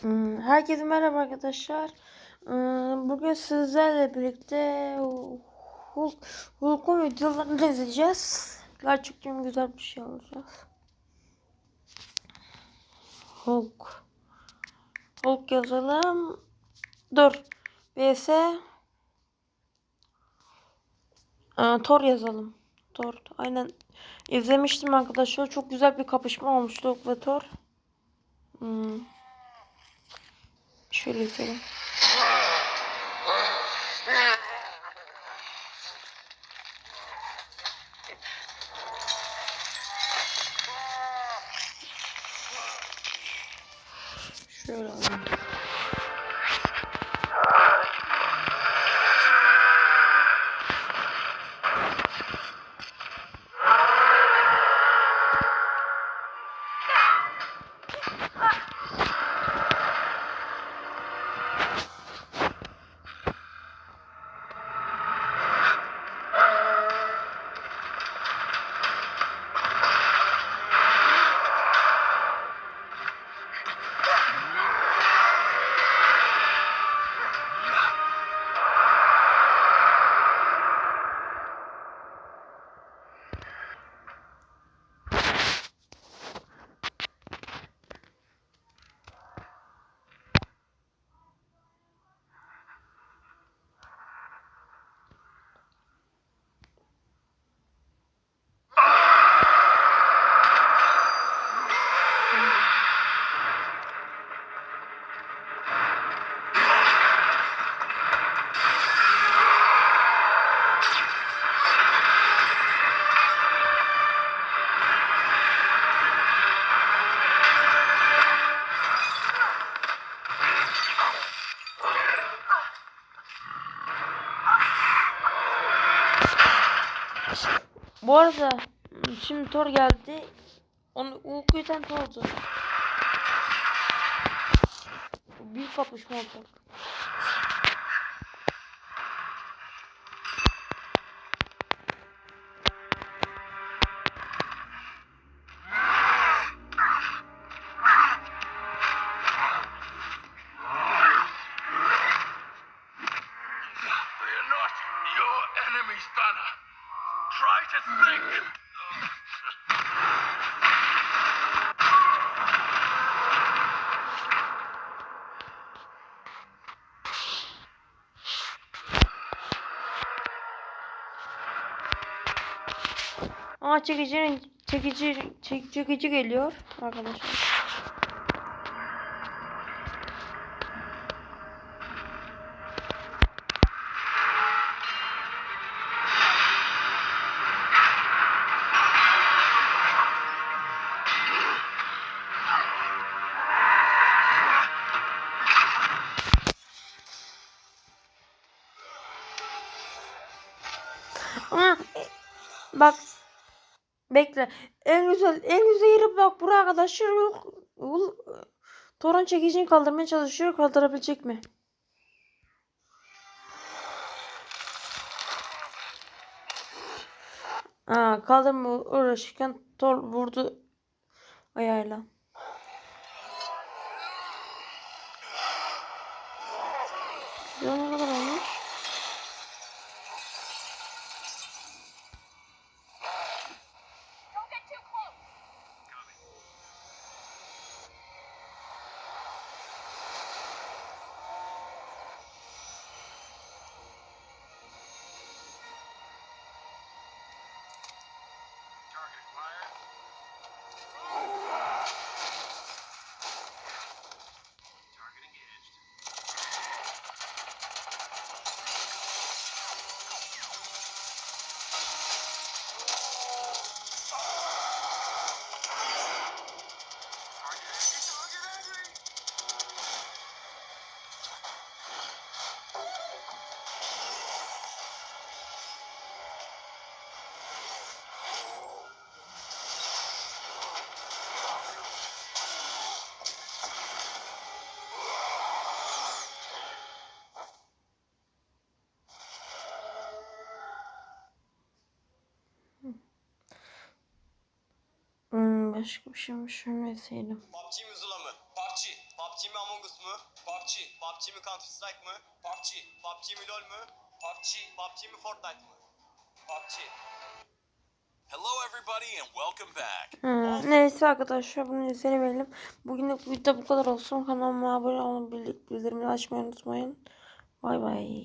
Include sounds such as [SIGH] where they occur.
Hmm, Herkese merhaba arkadaşlar. Ee, Bugün sizlerle birlikte Hulk, Hulk'un videolarını [LAUGHS] izleyeceğiz. Gerçekten güzel bir şey olacak. Hulk. Hulk yazalım. Dur. vs Thor yazalım. Thor. Aynen. izlemiştim arkadaşlar. Çok güzel bir kapışma olmuştu Hulk ve Thor. Hmm. Şöyle yazalım. Şöyle alalım. Bu arada şimdi Thor geldi. Onu uyku iten Thor'du. Bu Büyük kapışma olacak. To think. Aa çekicinin çekici çek, çekici geliyor arkadaşlar. Aa, bak bekle. En güzel en güzel yeri bak buraya arkadaşlar Torun çekicini kaldırmaya çalışıyor. Kaldırabilecek mi? Aa, kaldırma uğraşırken Thor vurdu ayağıyla. fire. Hmm, şey mi düşünmeseydim. PUBG mi Zula mı? PUBG. PUBG mi Among Us mu? PUBG. PUBG mi Counter Strike mı? PUBG. PUBG mi LoL mu? PUBG. PUBG mi Fortnite mı? PUBG. Hello, everybody, and welcome back. Hmm, neyse arkadaşlar bunu izleyelim. Bugünlük video bu kadar olsun. Kanalıma abone olun. Bildirimleri açmayı unutmayın. Bay bay.